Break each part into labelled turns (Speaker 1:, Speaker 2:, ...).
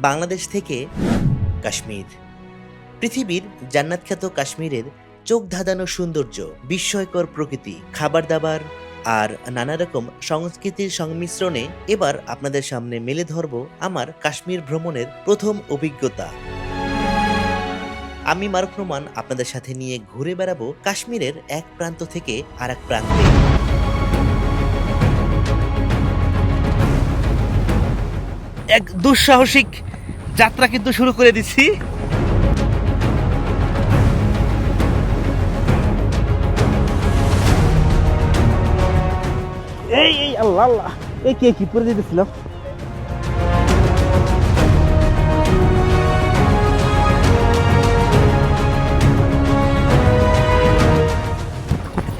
Speaker 1: বাংলাদেশ থেকে কাশ্মীর। পৃথিবীর জান্নাতখ্যাত কাশ্মীরের চোখ ধাঁধানো সৌন্দর্য, বিস্ময়কর প্রকৃতি খাবার দাবার আর নানা রকম সংস্কৃতির সংমিশ্রণে এবার আপনাদের সামনে মেলে ধরব আমার কাশ্মীর ভ্রমণের প্রথম অভিজ্ঞতা। আমি মারুফ রহমান আপনাদের সাথে নিয়ে ঘুরে বেড়াবো কাশ্মীরের এক প্রান্ত থেকে আর এক প্রান্তে।
Speaker 2: এক দুঃসাহসিক যাত্রা কিন্তু শুরু করে দিচ্ছি এই এই আল্লাহ আল্লাহ। এই কে কি পরে দিতেছিল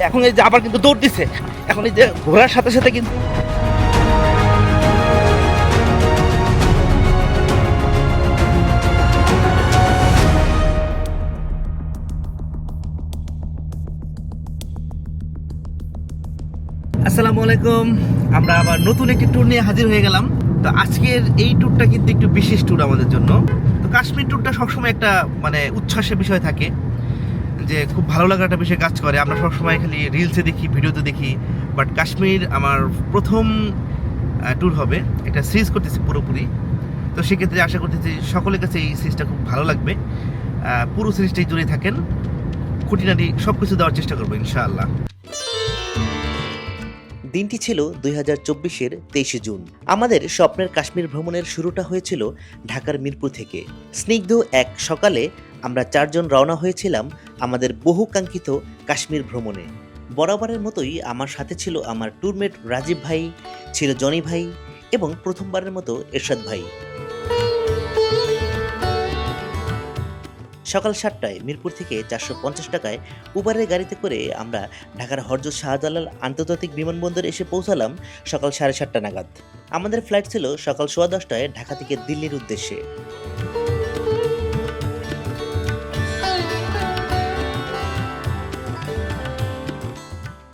Speaker 2: এখন এই যে আবার কিন্তু দৌড় দিছে। এখন এই যে ঘোরার সাথে সাথে কিন্তু আসসালামু আলাইকুম। আমরা আবার নতুন একটি ট্যুর নিয়ে হাজির হয়ে গেলাম। তো আজকের এই ট্যুরটা কিন্তু একটু বিশেষ ট্যুর আমাদের জন্য। তো কাশ্মীর ট্যুরটা সবসময় একটা মানে উচ্ছ্বাসের বিষয় থাকে। যে খুব ভালো লাগার একটা বিষয় কাজ করে। আমরা সবসময় খালি রিলসে দেখি ভিডিওতে দেখি। বাট কাশ্মীর আমার প্রথম ট্যুর হবে। এটা সিরিজ করতেছি পুরোপুরি। তো সেক্ষেত্রে আশা করতেছি সকলের কাছে এই সিরিজটা খুব ভালো লাগবে। পুরো সিরিজটাই জুড়ে থাকেন। খুঁটিনাটি সব কিছু দেওয়ার চেষ্টা করব, ইনশাআল্লাহ।
Speaker 1: দিনটি ছিল দুই হাজার চব্বিশের তেইশে জুন। আমাদের স্বপ্নের কাশ্মীর ভ্রমণের শুরুটা হয়েছিল ঢাকার মিরপুর থেকে। স্নিগ্ধ এক সকালে আমরা চারজন রওনা হয়েছিলাম আমাদের বহুকাঙ্ক্ষিত কাশ্মীর ভ্রমণে। বরাবরের মতোই আমার সাথে ছিল আমার ট্যুরমেট রাজীব ভাই, ছিল জনি ভাই এবং প্রথমবারের মতো এরশাদ ভাই। সকাল সাতটায় মিরপুর থেকে চারশো পঞ্চাশ টাকায় উবারের গাড়িতে করে আমরা ঢাকার হরজত শাহজালাল আন্তর্জাতিক বিমানবন্দরে এসে পৌঁছালাম সকাল সাড়ে সাতটা নাগাদ। আমাদের ফ্লাইট ছিল সকাল সোয়া দশটায় ঢাকা থেকে দিল্লির উদ্দেশ্যে।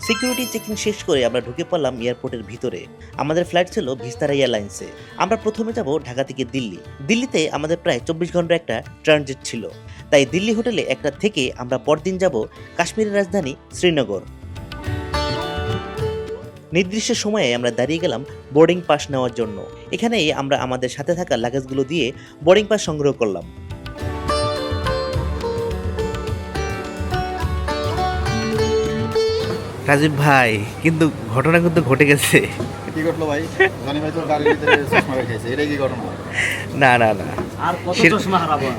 Speaker 1: সিকিউরিটি চেকিং শেষ করে আমরা ঢুকে পড়লাম এয়ারপোর্টের ভিতরে। আমাদের ফ্লাইট ছিল ভিস্তারা এয়ারলাইন্সে। আমরা প্রথমে যাব ঢাকা থেকে দিল্লি। দিল্লিতে আমাদের প্রায় চব্বিশ ঘণ্টা একটা ট্রানজিট ছিল। তাই দিল্লি হোটেলে একটা থেকে আমরা পরদিন যাব কাশ্মীরের রাজধানী শ্রীনগর। নির্দিষ্ট সময়ে আমরা দাঁড়িয়ে গেলাম বোর্ডিং পাস নেওয়ার জন্য। এখানেই আমরা আমাদের সাথে থাকা লাগেজগুলো দিয়ে বোর্ডিং পাস সংগ্রহ করলাম।
Speaker 2: রাজীব ভাই কিন্তু ঘটনা কিন্তু ঘটে গেছে।
Speaker 3: কি ঘটলো ভাই? জানি ভাই তোর গাড়ির ভিতরে চশমা রেখেছে এটাই কি ঘটনা?
Speaker 2: না না না।
Speaker 4: আর কত চশমা হারাবো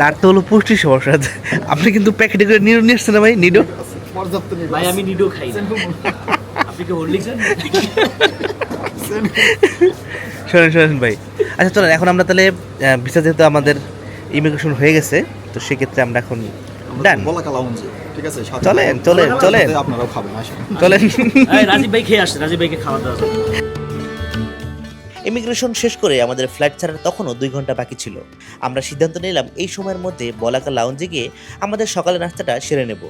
Speaker 2: তার তো হলো পুষ্টির সমস্যা। আপনি কিন্তু প্যাকেটে করে নিডো নিয়ে এসছেন না ভাই নিডো?
Speaker 3: পর্যাপ্ত
Speaker 4: ভাই আমি নিডো খাই আপনি কি
Speaker 2: শোনেন শোনেন ভাই। আচ্ছা চলেন এখন আমরা তাহলে ভিসা যেহেতু আমাদের ইমিগ্রেশন হয়ে গেছে তো সেক্ষেত্রে আমরা এখন ডান
Speaker 3: ঠিক আছে?
Speaker 2: চলেন, চলেন, চলেন।
Speaker 3: আপনারাও খাবেন আসেন।
Speaker 2: চলেন।
Speaker 4: এই, রাজীব ভাই খেয়ে আসছে রাজীব ভাইকে খাওয়া দাওয়া।
Speaker 1: ইমিগ্রেশন শেষ করে আমাদের ফ্লাইট ছাড়ার তখনও দুই ঘণ্টা বাকি ছিল। আমরা সিদ্ধান্ত নিলাম এই সময়ের মধ্যে বলাকা লাউঞ্জে গিয়ে আমাদের সকালের নাস্তাটা সেরে নেব।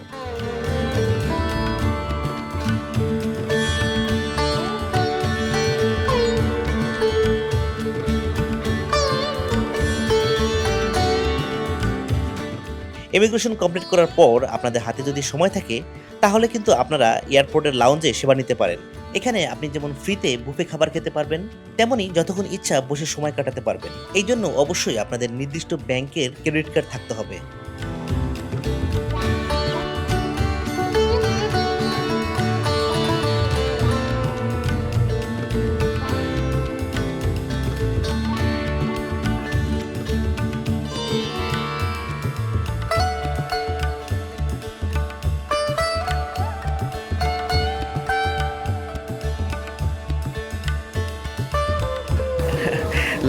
Speaker 1: ইমিগ্রেশন কমপ্লিট করার পর আপনাদের হাতে যদি সময় থাকে, তাহলে কিন্তু আপনারা এয়ারপোর্টের লাউঞ্জে সেবা নিতে পারেন। এখানে আপনি যেমন ফ্রিতে বুফে খাবার খেতে পারবেন, তেমনি যতক্ষণ ইচ্ছা বসে সময় কাটাতে পারবেন। এই জন্য অবশ্যই আপনাদের নির্দিষ্ট ব্যাংকের ক্রেডিট কার্ড থাকতে হবে।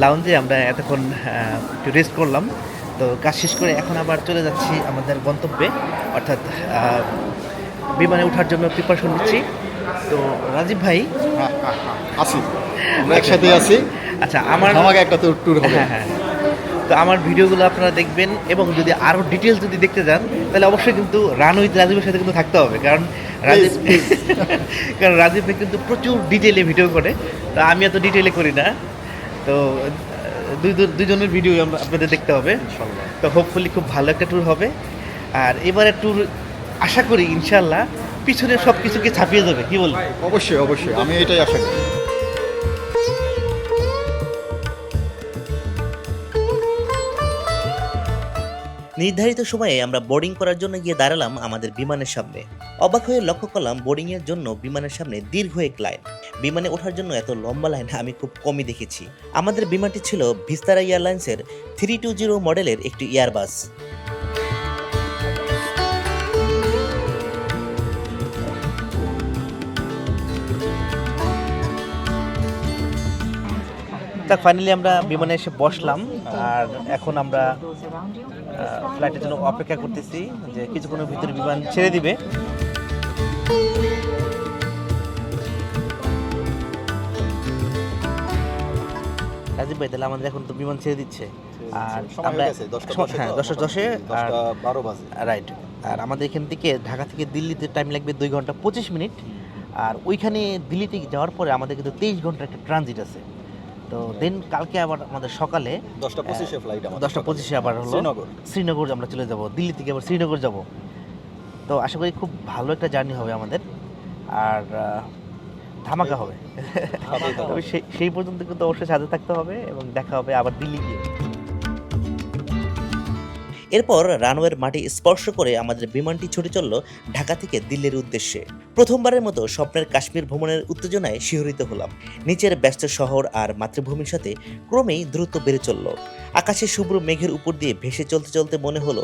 Speaker 2: লাউঞ্জে আমরা এতক্ষণ একটু রেস্ট করলাম। তো কাজ শেষ করে এখন আবার চলে যাচ্ছি আমাদের গন্তব্যে। অর্থাৎ বিমানে ওঠার জন্য প্রিপারেশন নিচ্ছি। তো রাজীব ভাই
Speaker 3: আসি। একসাথে আছি।
Speaker 2: আচ্ছা আমার
Speaker 3: আমাকে একটা ট্যুর ট্যুর হবে।
Speaker 2: হ্যাঁ হ্যাঁ। তো আমার ভিডিওগুলো আপনারা দেখবেন এবং যদি আরও ডিটেলস যদি দেখতে চান তাহলে অবশ্যই কিন্তু রান উইথ রাজীবের সাথে কিন্তু থাকতে হবে। কারণ রাজীব কারণ রাজীব ভাই কিন্তু প্রচুর ডিটেলে ভিডিও করে। তো আমি এত ডিটেলে করি না। তো দুজনের দুই দুই- দুইজনের ভিডিও আমরা আপনাদের দেখতে হবে। তো হোপফুলি খুব ভালো একটা ট্যুর হবে। আর এবারে ট্যুর আশা করি ইনশাল্লাহ পিছনে সব কিছুকে ছাপিয়ে যাবে। কি বলব
Speaker 3: অবশ্যই অবশ্যই। আমি এটাই আশা করি।
Speaker 1: নির্ধারিত সময়ে আমরা বোর্ডিং করার জন্য গিয়ে দাঁড়ালাম আমাদের বিমানের সামনে। অবাক হয়ে লক্ষ্য করলাম বোর্ডিং এর জন্য বিমানের সামনে দীর্ঘ এক লাইন বিমানে ওঠার জন্য এত লম্বা লাইন আমি খুব কমই দেখেছি। আমাদের বিমানটি ছিল ভিস্তারা এয়ারলাইন্সের থ্রি টু জিরো মডেলের একটি এয়ারবাস
Speaker 2: তা ফাইনালি আমরা বিমানে এসে বসলাম আর এখন আমরা ফ্লাইটের জন্য অপেক্ষা করতেছি যে কিছুক্ষণের ভিতরে বিমান ছেড়ে দিবে। রাজীব ভাই তাহলে আমাদের এখন তো বিমান ছেড়ে দিচ্ছে। আর আমরা
Speaker 3: হয়ে দশটা দশে বারো বাজে।
Speaker 2: রাইট আর আমাদের এখান থেকে ঢাকা থেকে দিল্লিতে টাইম লাগবে দুই ঘণ্টা পঁচিশ মিনিট। আর ওইখানে দিল্লিতে যাওয়ার পরে আমাদের কিন্তু তেইশ ঘণ্টার একটা ট্রানজিট আছে। তো দেন কালকে আবার আমাদের সকালে
Speaker 3: দশটা পঁচিশে ফ্লাইট আমার
Speaker 2: দশটা পঁচিশে আবার হলো
Speaker 3: শ্রীনগর।
Speaker 2: শ্রীনগর আমরা চলে যাব দিল্লি থেকে আবার শ্রীনগর যাব। তো আশা করি খুব ভালো একটা জার্নি হবে আমাদের। আর ধামাকা হবে। সেই সেই পর্যন্ত কিন্তু অবশ্যই সাথে থাকতে হবে এবং দেখা হবে আবার দিল্লি গিয়ে।
Speaker 1: এরপর রানওয়ের মাটি স্পর্শ করে আমাদের বিমানটি ছুটে চলল ঢাকা থেকে দিল্লির উদ্দেশ্যে। প্রথমবারের মতো স্বপ্নের কাশ্মীর ভ্রমণের উত্তেজনায় শিহরিত হলাম। নিচের ব্যস্ত শহর আর মাতৃভূমির সাথে ক্রমেই দ্রুত বেড়ে চলল। আকাশে শুভ্র মেঘের উপর দিয়ে ভেসে চলতে চলতে মনে হলো,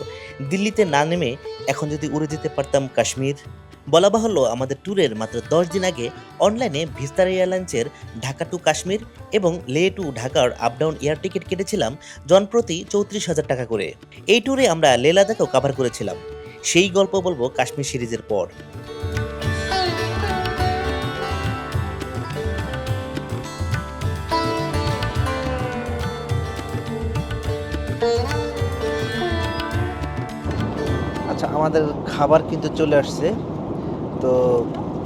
Speaker 1: দিল্লিতে না নেমে এখন যদি উড়ে যেতে পারতাম কাশ্মীর। বলা বাহুল্য আমাদের ট্যুরের মাত্র দশ দিন আগে অনলাইনে ভিস্তারা এয়ারলাইন্সের ঢাকা টু কাশ্মীর এবং লে টু ঢাকার আপডাউন এয়ার টিকিট কেটেছিলাম জনপ্রতি চৌত্রিশ হাজার টাকা করে। এই ট্যুরে আমরা লে লাদাখও কভার করেছিলাম। সেই গল্প বলব কাশ্মীর সিরিজের পর।
Speaker 2: আচ্ছা আমাদের খাবার কিন্তু চলে আসছে। তো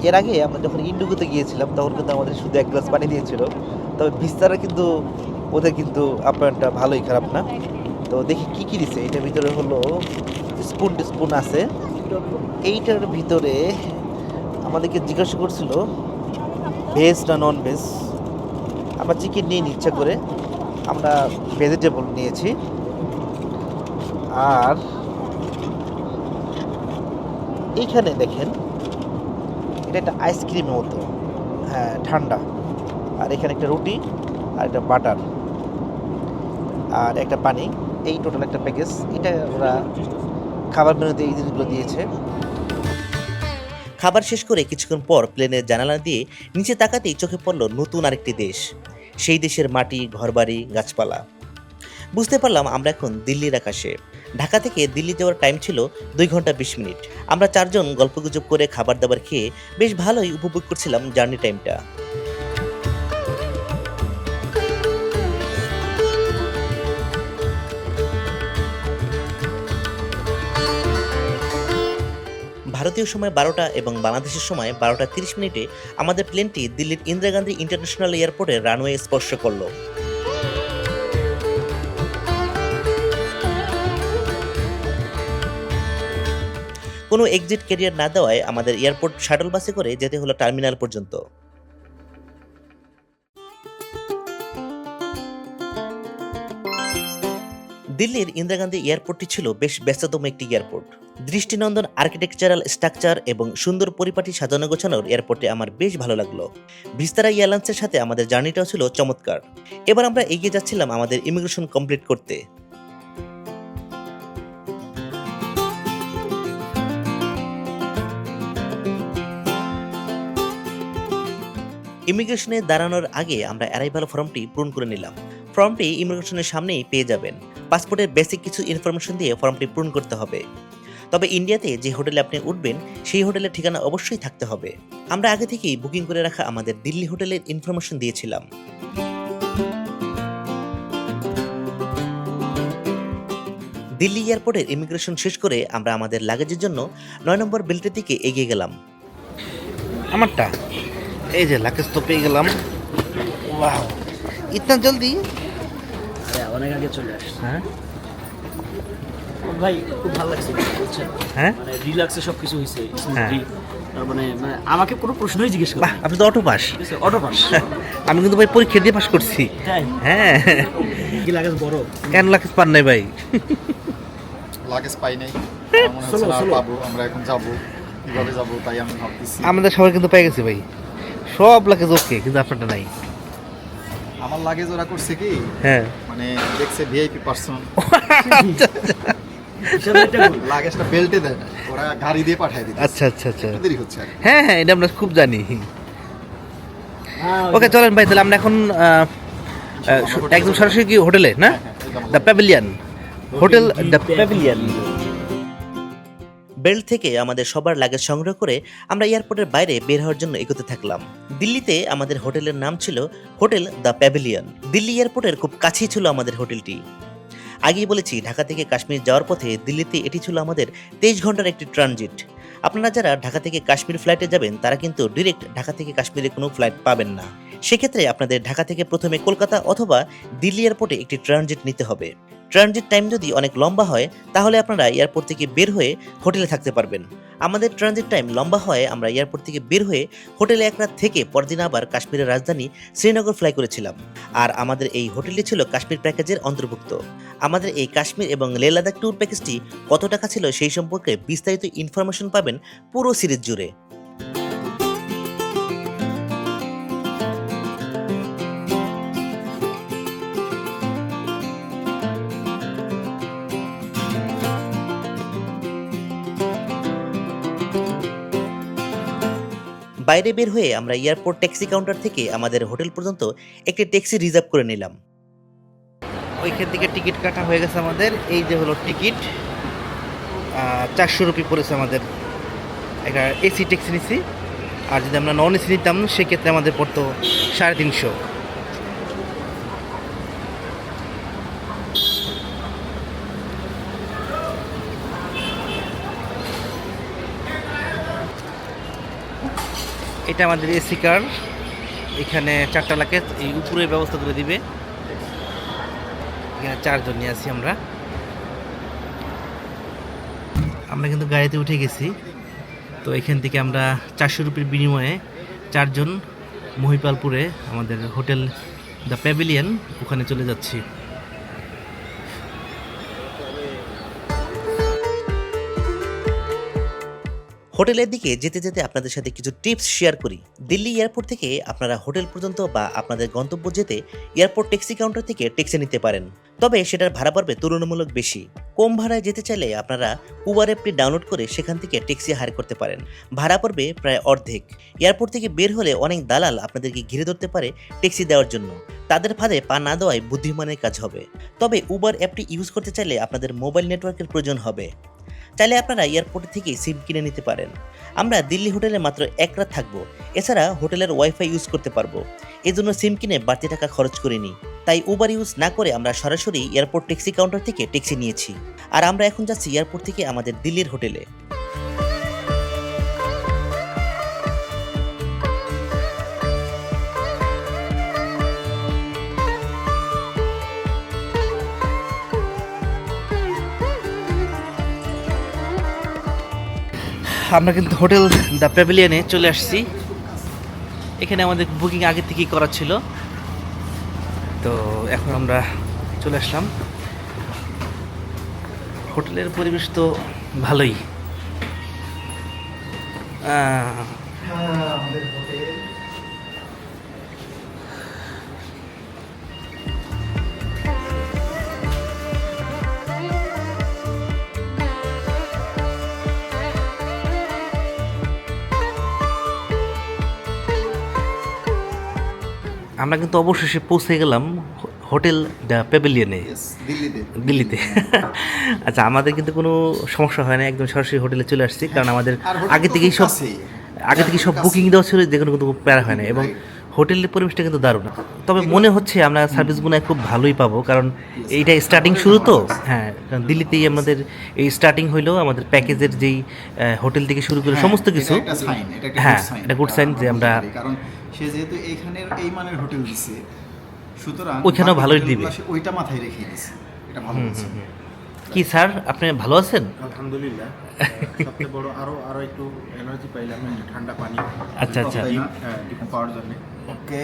Speaker 2: এর আগে আমরা যখন ইন্ডুগুতে গিয়েছিলাম, তখন কিন্তু আমাদের শুধু এক গ্লাস পানি দিয়েছিল। তবে বিস্তারা কিন্তু, ওদের কিন্তু আপ্যায়নটা ভালোই খারাপ না। তো দেখি কি কি দিছে। এটার ভিতরে হলো স্পুন স্পুন আছে। এইটার ভিতরে আমাদেরকে জিজ্ঞাসা করছিল ভেজ না নন ভেজ আমরা চিকেন নিয়ে ইচ্ছা করে। আমরা ভেজিটেবল নিয়েছি। আর এইখানে দেখেন একটা আইসক্রিমের মতো হ্যাঁ ঠান্ডা। আর এখানে একটা রুটি আর একটা বাটার আর একটা পানি। এই টোটাল একটা প্যাকেজ। এটা ওরা খাবার মেনুতে এই জিনিসগুলো দিয়েছে।
Speaker 1: খাবার শেষ করে কিছুক্ষণ পর প্লেনের জানালা দিয়ে নিচে তাকাতেই চোখে পড়ল নতুন আরেকটি দেশ। সেই দেশের মাটি, ঘরবাড়ি, গাছপালা। বুঝতে পারলাম আমরা এখন দিল্লির আকাশে। ঢাকা থেকে দিল্লি যাওয়ার টাইম ছিল দুই ঘণ্টা বিশ মিনিট। আমরা চারজন গল্পগুজব করে খাবার দাবার খেয়ে বেশ ভালোই উপভোগ করছিলাম জার্নি টাইমটা ভারতীয় সময় বারোটা এবং বাংলাদেশের সময় বারোটা তিরিশ মিনিটে আমাদের প্লেনটি দিল্লির ইন্দিরা গান্ধী ইন্টারন্যাশনাল এয়ারপোর্টে রানওয়ে স্পর্শ করল। কোনো এক্সিট ক্যারিয়ার না দেওয়ায় আমাদের এয়ারপোর্ট শাটল বাসে করে যেতে হলো টার্মিনাল পর্যন্ত। দিল্লির ইন্দিরা গান্ধী এয়ারপোর্টটি ছিল বেশ ব্যস্ততম একটি এয়ারপোর্ট দৃষ্টিনন্দন আর্কিটেকচারাল স্ট্রাকচার এবং সুন্দর পরিপাটি সাজানো গোছানোর এয়ারপোর্টে আমার বেশ ভালো লাগল। ভিস্তারা এয়ারলাইন্সের সাথে আমাদের জার্নিটাও ছিল চমৎকার। এবার আমরা এগিয়ে যাচ্ছিলাম আমাদের ইমিগ্রেশন কমপ্লিট করতে। ইমিগ্রেশনে দাঁড়ানোর আগে আমরা অ্যারাইভাল ফর্মটি পূরণ করে নিলাম। ফর্মটি ইমিগ্রেশনের সামনেই পেয়ে যাবেন। পাসপোর্টের বেসিক কিছু ইনফরমেশন দিয়ে ফর্মটি পূরণ করতে হবে। তবে ইন্ডিয়াতে যে হোটেলে আপনি উঠবেন, সেই হোটেলের ঠিকানা অবশ্যই থাকতে হবে। আমরা আগে থেকেই বুকিং করে রাখা আমাদের দিল্লি হোটেলের ইনফরমেশন দিয়েছিলাম। দিল্লি এয়ারপোর্টের ইমিগ্রেশন শেষ করে আমরা আমাদের লাগেজের জন্য নয় নম্বর বেল্টের দিকে এগিয়ে গেলাম।
Speaker 2: আমারটা? এই যে লাকেজ তো পেয়ে গেলাম। ওয়াও। ইতনা জলদি?
Speaker 4: হ্যাঁ অনেক আগে চলে আসছে।
Speaker 2: হ্যাঁ?
Speaker 4: ভাই খুব ভালো লাগছে বুঝছেন?
Speaker 2: হ্যাঁ?
Speaker 4: মানে রিল্যাক্সে সব কিছু হয়েছে
Speaker 2: হ্যাঁ।
Speaker 4: মানে মানে আমাকে কোনো প্রশ্নই জিজ্ঞেস
Speaker 2: বাহ আপনি তো অটো পাস
Speaker 4: অটো পাস
Speaker 2: আমি কিন্তু ভাই পরীক্ষা দিয়ে পাস করছি। হ্যাঁ।
Speaker 4: কি লাগে বড়?
Speaker 2: কেন লাগেজ পান নাই ভাই?
Speaker 3: লাগেজ পাই নাই। আমার মনে হচ্ছে না পাবো আমরা এখন যাব কীভাবে যাব তাই আমি ভাবতেছি।
Speaker 2: আমাদের সবাই কিন্তু পেয়ে গেছে ভাই। সব লাগেজ ওকে কিন্তু আপনারটা নাই।
Speaker 3: আমার লাগেজ ওরা করছে কি?
Speaker 2: হ্যাঁ।
Speaker 3: মানে দেখছে ভিআইপি পার্সন। লাগেজটা বেল্টে দেয় না। ওরা গাড়ি দিয়ে পাঠায়
Speaker 2: আচ্ছা আচ্ছা আচ্ছা।
Speaker 3: দেরি হচ্ছে
Speaker 2: হ্যাঁ হ্যাঁ এটা আমরা খুব জানি।
Speaker 4: হ্যাঁ,
Speaker 2: ওকে চলেন ভাই তাহলে আমরা এখন আহ, আহ, একদম সরাসরি কি হোটেলে না?
Speaker 3: হ্যাঁ,
Speaker 2: the pavilion hotel the pavilion
Speaker 1: belt থেকে আমাদের সবার লাগেজ সংগ্রহ করে আমরা এয়ারপোর্টের বাইরে বের হওয়ার জন্য এগোতে থাকলাম। দিল্লিতে আমাদের হোটেলের নাম ছিল হোটেল দ্য প্যাভিলিয়ন। দিল্লি এয়ারপোর্টের খুব কাছেই ছিল আমাদের হোটেলটি। আগেই বলেছি, ঢাকা থেকে কাশ্মীর যাওয়ার পথে দিল্লিতে এটি ছিল আমাদের তেইশ ঘণ্টার একটি ট্রানজিট। আপনারা যারা ঢাকা থেকে কাশ্মীর ফ্লাইটে যাবেন, তারা কিন্তু ডিরেক্ট ঢাকা থেকে কাশ্মীরে কোনো ফ্লাইট পাবেন না। সেক্ষেত্রে আপনাদের ঢাকা থেকে প্রথমে কলকাতা অথবা দিল্লি এয়ারপোর্টে একটি ট্রানজিট নিতে হবে। ট্রানজিট টাইম যদি অনেক লম্বা হয়, তাহলে আপনারা এয়ারপোর্ট থেকে বের হয়ে হোটেলে থাকতে পারবেন। আমাদের ট্রানজিট টাইম লম্বা হয় আমরা এয়ারপোর্ট থেকে বের হয়ে হোটেলে এক রাত থেকে পরদিন আবার কাশ্মীরের রাজধানী শ্রীনগর ফ্লাই করেছিলাম। আর আমাদের এই হোটেলটি ছিল কাশ্মীর প্যাকেজের অন্তর্ভুক্ত। আমাদের এই কাশ্মীর এবং লে লাদাখ ট্যুর প্যাকেজটি কত টাকা ছিল সেই সম্পর্কে বিস্তারিত ইনফরমেশন পাবেন পুরো সিরিজ জুড়ে। বাইরে বের হয়ে আমরা এয়ারপোর্ট ট্যাক্সি কাউন্টার থেকে আমাদের হোটেল পর্যন্ত একটি ট্যাক্সি রিজার্ভ করে নিলাম।
Speaker 2: ওইখান থেকে টিকিট কাটা হয়ে গেছে আমাদের। এই যে হলো টিকিট চারশো রুপি পড়েছে আমাদের। একটা এসি ট্যাক্সি নিছি। আর যদি আমরা নন এসি নিতাম, সেক্ষেত্রে আমাদের পড়তো সাড়ে তিনশো। এটা আমাদের এসি কার। এখানে চারটা লাখে এই উপরে ব্যবস্থা করে দিবে। এখানে চারজন নিয়ে আছি আমরা। আমরা কিন্তু গাড়িতে উঠে গেছি। তো এখান থেকে আমরা চারশো রুপির বিনিময়ে চারজন মহিপালপুরে আমাদের হোটেল দ্য প্যাভিলিয়ন ওখানে চলে যাচ্ছি।
Speaker 1: হোটেলের দিকে যেতে যেতে আপনাদের সাথে কিছু টিপস শেয়ার করি। দিল্লি এয়ারপোর্ট থেকে আপনারা হোটেল পর্যন্ত বা আপনাদের গন্তব্য যেতে এয়ারপোর্ট ট্যাক্সি কাউন্টার থেকে ট্যাক্সি নিতে পারেন। তবে সেটার ভাড়া পড়বে তুলনামূলক বেশি। কম ভাড়ায় যেতে চাইলে আপনারা উবার অ্যাপটি ডাউনলোড করে সেখান থেকে ট্যাক্সি হায়ার করতে পারেন। ভাড়া পড়বে প্রায় অর্ধেক। এয়ারপোর্ট থেকে বের হলে অনেক দালাল আপনাদেরকে ঘিরে ধরতে পারে ট্যাক্সি দেওয়ার জন্য। তাদের ফাঁদে পা না দেওয়াই বুদ্ধিমানের কাজ হবে। তবে উবার অ্যাপটি ইউজ করতে চাইলে আপনাদের মোবাইল নেটওয়ার্কের প্রয়োজন হবে। চাইলে আপনারা এয়ারপোর্ট থেকে সিম কিনে নিতে পারেন। আমরা দিল্লি হোটেলে মাত্র এক রাত থাকব। এছাড়া হোটেলের ওয়াইফাই ইউজ করতে পারব। এজন্য সিম কিনে বাড়তি টাকা খরচ করিনি তাই উবার ইউজ না করে আমরা সরাসরি এয়ারপোর্ট ট্যাক্সি কাউন্টার থেকে ট্যাক্সি নিয়েছি। আর আমরা এখন যাচ্ছি এয়ারপোর্ট থেকে আমাদের দিল্লির হোটেলে।
Speaker 2: আমরা কিন্তু হোটেল দ্য প্যাভিলিয়নে চলে আসছি। এখানে আমাদের বুকিং আগে থেকেই করা ছিল। তো এখন আমরা চলে আসলাম। হোটেলের পরিবেশ তো ভালোই। আমরা কিন্তু অবশেষে পৌঁছে গেলাম হোটেল দ্য প্যাভিলিয়নে।
Speaker 3: দিল্লিতে।
Speaker 2: দিল্লিতে। আচ্ছা আমাদের কিন্তু কোনো সমস্যা হয় না একদম সরাসরি হোটেলে চলে আসছি কারণ আমাদের আগে থেকেই সব আগে থেকে সব বুকিং দেওয়া ছিল যে কোনো কিন্তু প্যারা হয় না। এবং হোটেলের পরিবেশটা কিন্তু দারুণ। তবে মনে হচ্ছে আমরা সার্ভিসগুলো খুব ভালোই পাবো কারণ এইটা স্টার্টিং শুরু তো। হ্যাঁ কারণ দিল্লিতেই আমাদের এই স্টার্টিং হইল আমাদের প্যাকেজের যেই হোটেল থেকে শুরু করে
Speaker 3: হ্যাঁ,
Speaker 2: সমস্ত কিছু। হ্যাঁ এটা গুড সাইন যে আমরা
Speaker 3: সে যেহেতু এইখানের এই মানের হোটেল দিছে সুতরাং
Speaker 2: ওইখানেও ভালোই দিবে।
Speaker 3: ওইটা মাথায় রেখে দিয়েছে এটা ভালো হচ্ছে।
Speaker 2: কি স্যার আপনি ভালো আছেন?
Speaker 5: আলহামদুলিল্লাহ। সবচেয়ে বড় আরও আরও একটু এনার্জি পাইলাম একটু ঠান্ডা পানি।
Speaker 2: আচ্ছা, আচ্ছা।
Speaker 5: পাওয়ার জন্য।
Speaker 3: ওকে।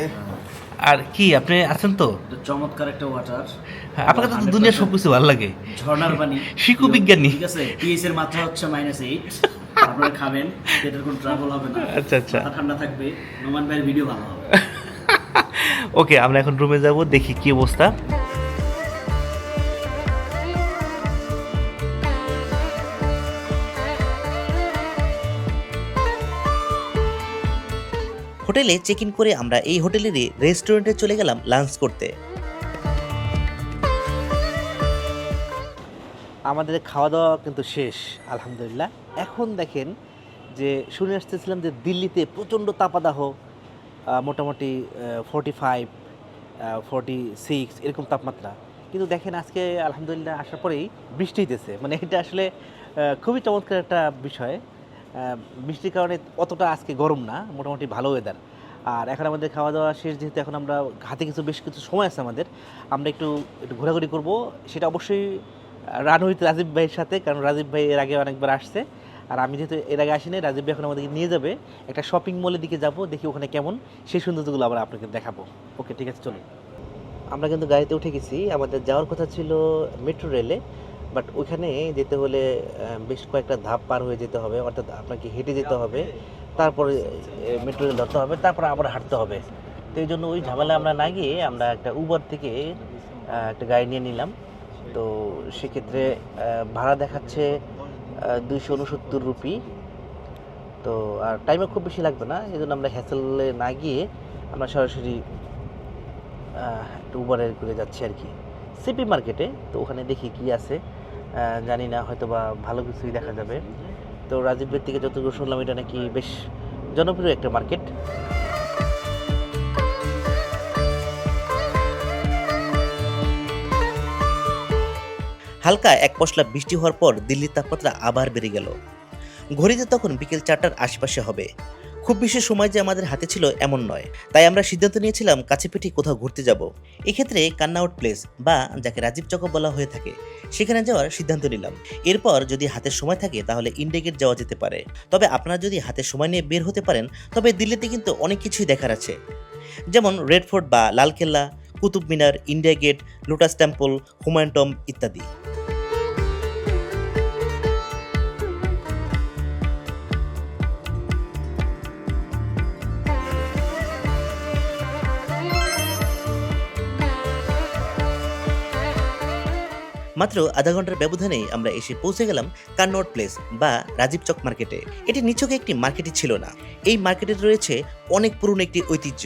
Speaker 2: আর কি আপনি আছেন তো?
Speaker 4: চমৎকার একটা ওয়াটার
Speaker 2: হ্যাঁ, আপনার তো দুনিয়ার সব কিছু ভালো লাগে।
Speaker 4: ঝর্ণার পানি।
Speaker 2: শিশু বিজ্ঞানী।
Speaker 4: ঠিক আছে পিএইচ এর মাত্রা হচ্ছে মাইনাস এইট আপনারা খাবেন পেটের কোনো ট্রাবল হবে না।
Speaker 2: আচ্ছা, আচ্ছা।
Speaker 4: ঠান্ডা থাকবে নোমান ভাইয়ের ভিডিও ভালো হবে।
Speaker 2: ওকে আমরা এখন রুমে যাব দেখি কি অবস্থা।
Speaker 1: হোটেলে চেক ইন করে আমরা এই হোটেলেরই রেস্টুরেন্টে চলে গেলাম লাঞ্চ করতে।
Speaker 2: আমাদের খাওয়া দাওয়া কিন্তু শেষ, আলহামদুলিল্লাহ। এখন দেখেন যে শুনে আসতেছিলাম যে দিল্লিতে প্রচণ্ড তাপাদাহ মোটামুটি ফোরটি ফাইভ ফোরটি সিক্স এরকম তাপমাত্রা। কিন্তু দেখেন আজকে আলহামদুলিল্লাহ আসার পরেই বৃষ্টি হইতেছে। মানে এটা আসলে খুবই চমৎকার একটা বিষয়। বৃষ্টির কারণে অতটা আজকে গরম না, মোটামুটি ভালো ওয়েদার আর এখন আমাদের খাওয়া দাওয়া শেষ, যেহেতু এখন আমরা হাতে কিছু, বেশ কিছু সময় আছে আমাদের, আমরা একটু একটু ঘোরাঘুরি করব। সেটা অবশ্যই রান উইথ রাজীব ভাইয়ের সাথে, কারণ রাজীব ভাই এর আগে অনেকবার আসছে। আর আমি যেহেতু এর আগে আসিনি, রাজীব ভাই এখন আমাদেরকে নিয়ে যাবে। একটা শপিং মলের দিকে যাব, দেখি ওখানে কেমন। সেই সৌন্দর্যগুলো আবার আপনাকে দেখাবো। ওকে, ঠিক আছে, চলুন। আমরা কিন্তু গাড়িতে উঠে গেছি। আমাদের যাওয়ার কথা ছিল মেট্রো রেলে বাট ওইখানে যেতে হলে বেশ কয়েকটা ধাপ পার হয়ে যেতে হবে। অর্থাৎ আপনাকে হেঁটে যেতে হবে। তারপরে মেট্রো রেল ধরতে হবে। তারপরে আবার হাঁটতে হবে। তো এই জন্য ওই ঝামেলা আমরা না গিয়ে আমরা একটা উবার থেকে একটা গাড়ি নিয়ে নিলাম। তো সেক্ষেত্রে ভাড়া দেখাচ্ছে দুইশো উনসত্তর রুপি। তো, আর টাইমও খুব বেশি লাগবে না এই জন্য আমরা হ্যাসেলে না গিয়ে আমরা সরাসরি উবারে করে যাচ্ছি আর কি। সিপি মার্কেটে তো ওখানে দেখি কি আছে জানি না হয়তো বা ভালো কিছুই দেখা যাবে। তো রাজীবের থেকে যতটুকু শুনলাম, এটা নাকি বেশ জনপ্রিয় একটা মার্কেট
Speaker 1: হালকা এক পশলা বৃষ্টি হওয়ার পর দিল্লির তাপমাত্রা আবার বেড়ে গেল। ঘড়িতে তখন বিকেল চারটার আশেপাশে হবে। খুব বেশি সময় যে আমাদের হাতে ছিল এমন নয়। তাই আমরা সিদ্ধান্ত নিয়েছিলাম কাছে পিঠে কোথাও ঘুরতে যাব। এক্ষেত্রে কান্নাউট প্লেস বা যাকে রাজীব চক বলা হয়ে থাকে, সেখানে যাওয়ার সিদ্ধান্ত নিলাম। এরপর যদি হাতে সময় থাকে তাহলে ইন্ডিয়া যাওয়া যেতে পারে। তবে আপনারা যদি হাতে সময় নিয়ে বের হতে পারেন, তবে দিল্লিতে কিন্তু অনেক কিছুই দেখার আছে। যেমন রেড ফোর্ট বা Lal Qila Qutub Minar India gate lotus temple, Humayun tomb ইত্যাদি। মাত্র আধা ঘণ্টার ব্যবধানে আমরা এসে পৌঁছে গেলাম কান্নট প্লেস বা রাজীব চক মার্কেটে। এটি নিছক একটি মার্কেটই ছিল না। এই মার্কেটে রয়েছে অনেক পুরনো একটি ঐতিহ্য,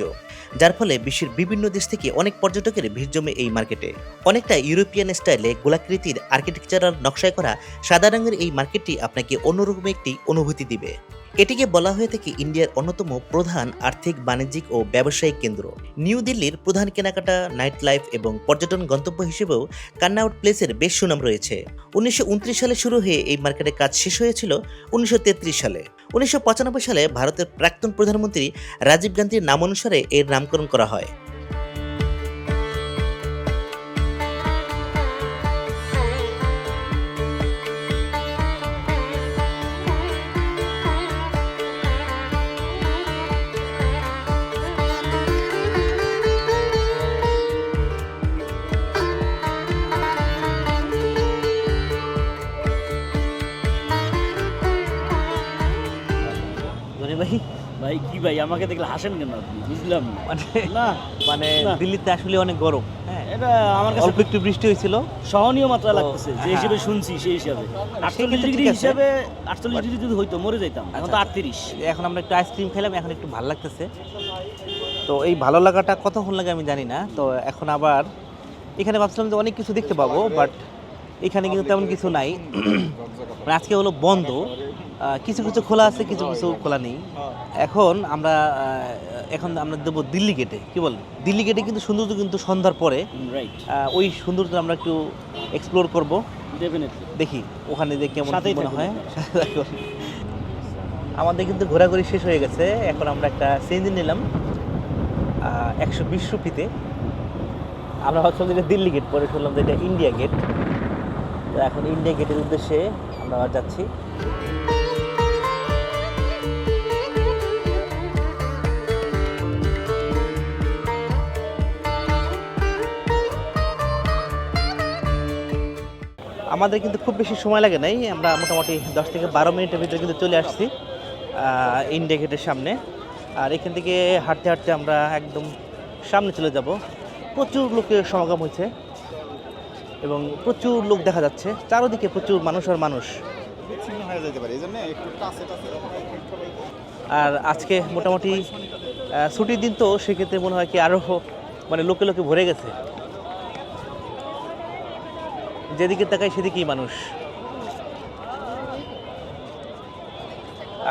Speaker 1: যার ফলে বিশ্বের বিভিন্ন দেশ থেকে অনেক পর্যটকের ভিড় জমে এই মার্কেটে। অনেকটা ইউরোপিয়ান স্টাইলে গোলাকৃতির আর্কিটেকচারাল নকশায় করা সাদা রঙের এই মার্কেটটি আপনাকে অন্যরকম একটি অনুভূতি দিবে। এটিকে বলা হয়ে থাকে ইন্ডিয়ার অন্যতম প্রধান আর্থিক, বাণিজ্যিক ও ব্যবসায়িক কেন্দ্র। নিউ দিল্লির প্রধান কেনাকাটা নাইট লাইফ এবং পর্যটন গন্তব্য হিসেবেও কান্নাউট প্লেসের বেশ সুনাম রয়েছে। উনিশশো উনত্রিশ সালে শুরু হয়ে এই মার্কেটের কাজ শেষ হয়েছিল উনিশশো তেত্রিশ সালে। উনিশশো পঁচানব্বই সালে ভারতের প্রাক্তন প্রধানমন্ত্রী রাজীব গান্ধীর নাম অনুসারে এর নামকরণ করা হয়।
Speaker 2: ভাই
Speaker 4: আমাকে দেখলে হাসেন কেন বুঝলাম না।
Speaker 2: মানে মানে। দিল্লিতে আসলে অনেক গরম হ্যাঁ?
Speaker 4: এটা আমার কাছে
Speaker 2: অল্প একটু বৃষ্টি হয়েছিল।
Speaker 4: সহনীয় মাত্রা লাগতেছে যে
Speaker 2: হ্যাঁ।
Speaker 4: হিসেবে শুনছি সেই হিসাবে। আটচল্লিশ ডিগ্রি হিসাবে আটচল্লিশ ডিগ্রি যদি হইতো মরে যাইতাম। এখন তো
Speaker 2: আচ্ছা।
Speaker 4: আটত্রিশ।
Speaker 2: এখন আমরা একটু আইসক্রিম খেলাম এখন একটু ভালো লাগতেছে। তো এই ভালো লাগাটা কতক্ষণ লাগে আমি জানি না। তো এখন আবার এখানে ভাবছিলাম যে অনেক কিছু দেখতে পাবো বাট এখানে কিন্তু তেমন কিছু নাই। মানে আজকে হলো বন্ধ। কিছু কিছু খোলা আছে কিছু কিছু খোলা নেই। এখন আমরা এখন আমরা দেবো দিল্লি গেটে কি বল দিল্লি গেটে কিন্তু সৌন্দর্য কিন্তু সন্ধ্যার পরে। ওই সৌন্দর্য আমরা একটু এক্সপ্লোর করব। দেখি ওখানে যে কেমন মনে হয়। আমাদের কিন্তু ঘোরাঘুরি শেষ হয়ে গেছে। এখন আমরা একটা সিএনজি নিলাম একশো বিশ রুপিতে। আমরা ভাবছিলাম যে দিল্লি গেট পরে শুনলাম যে এটা ইন্ডিয়া গেট তো এখন ইন্ডিয়া গেটের উদ্দেশ্যে আমরা যাচ্ছি। আমাদের কিন্তু খুব বেশি সময় লাগে নাই। আমরা মোটামুটি দশ থেকে বারো মিনিটের ভিতরে কিন্তু চলে আসছি ইন্ডিয়া গেটের সামনে। আর এখান থেকে হাঁটতে হাঁটতে আমরা একদম সামনে চলে যাব। প্রচুর লোকের সমাগম হয়েছে। এবং প্রচুর লোক দেখা যাচ্ছে। চারোদিকে প্রচুর মানুষ আর মানুষ।
Speaker 3: হয়ে যেতে পারে এই জন্য একটু টাচে টাচে
Speaker 2: আর আজকে মোটামুটি ছুটির দিন তো সেক্ষেত্রে মনে হয় কি আরও মানে লোকে লোকে ভরে গেছে। যেদিকে তাকায় সেদিকেই মানুষ।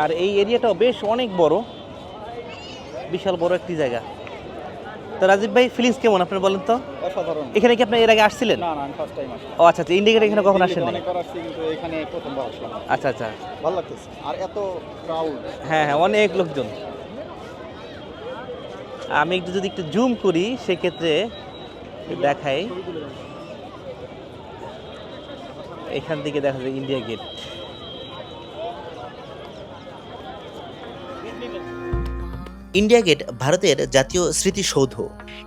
Speaker 2: আর এই এরিয়াটাও বেশ অনেক বড়। বিশাল বড় একটি জায়গা। তো রাজীব ভাই ফিলিংস কেমন আপনার বলেন তো?
Speaker 3: অসাধারণ।
Speaker 2: এখানে কি আপনি এর আগে আসছিলেন?
Speaker 3: না না আমি ফার্স্ট টাইম আসলাম।
Speaker 2: ও আচ্ছা আচ্ছা ইন্ডিকেট এখানে কখন আসেন
Speaker 3: অনেকবার আসছি কিন্তু এখানে প্রথমবার আসলাম।
Speaker 2: আচ্ছা আচ্ছা।
Speaker 3: ভালো লাগতেছে। আর এত ক্রাউড
Speaker 2: হ্যাঁ হ্যাঁ অনেক লোকজন। আমি একটু যদি একটু জুম করি সেক্ষেত্রে দেখাই। এখান থেকে দেখা যায় ইন্ডিয়া গেট
Speaker 1: ইন্ডিয়া গেট ভারতের জাতীয় স্মৃতিসৌধ।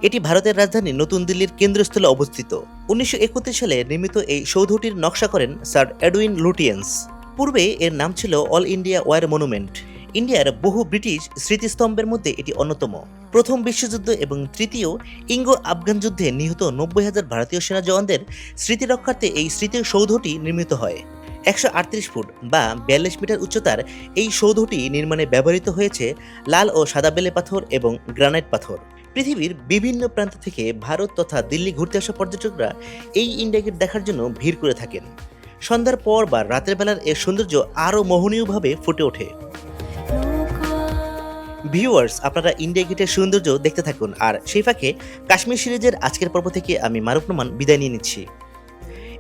Speaker 1: এটি ভারতের রাজধানী নতুন দিল্লির কেন্দ্রস্থলে অবস্থিত। উনিশশো একত্রিশ সালে নির্মিত এই সৌধটির নকশা করেন স্যার এডউইন লুটিয়েন্স। পূর্বে এর নাম ছিল অল ইন্ডিয়া ওয়ার মনুমেন্ট। ইন্ডিয়ার বহু ব্রিটিশ স্মৃতিস্তম্ভের মধ্যে এটি অন্যতম। প্রথম বিশ্বযুদ্ধ এবং তৃতীয় ইঙ্গো আফগান যুদ্ধে নিহত নব্বই হাজার ভারতীয় সেনা জওয়ানদের স্মৃতি রক্ষার্থে এই স্মৃতিসৌধটি নির্মিত হয়। একশো আটত্রিশ ফুট বা বিয়াল্লিশ মিটার উচ্চতার এই সৌধটি নির্মাণে ব্যবহৃত হয়েছে লাল ও সাদা বেলে পাথর এবং গ্রানাইট পাথর। পৃথিবীর বিভিন্ন প্রান্ত থেকে ভারত তথা দিল্লি ঘুরতে আসা পর্যটকরা এই ইন্ডিয়া গেট দেখার জন্য ভিড় করে থাকেন। সন্ধ্যার পর বা রাতের বেলার এর সৌন্দর্য আরও মোহনীয়ভাবে ফুটে ওঠে। ভিউয়ার্স, আপনারা ইন্ডিয়া গেটের সৌন্দর্য দেখতে থাকুন। আর সেই ফাঁকে কাশ্মীর সিরিজের আজকের পর্ব থেকে আমি মারুফ রহমান বিদায় নিয়ে নিচ্ছি।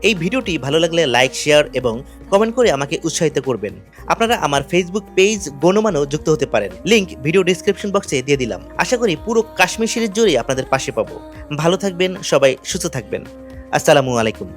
Speaker 1: এই ভিডিওটি ভালো লাগলে লাইক, শেয়ার এবং কমেন্ট করে আমাকে উৎসাহিত করবেন। আপনারা আমার ফেসবুক পেজ গণমানও যুক্ত হতে পারেন। লিংক ভিডিও ডিসক্রিপশন বক্সে দিয়ে দিলাম। আশা করি পুরো কাশ্মীর সিরিজ জুড়ে আপনাদের পাশে পাবো। ভালো থাকবেন, সবাই সুস্থ থাকবেন। আসসালামু আলাইকুম।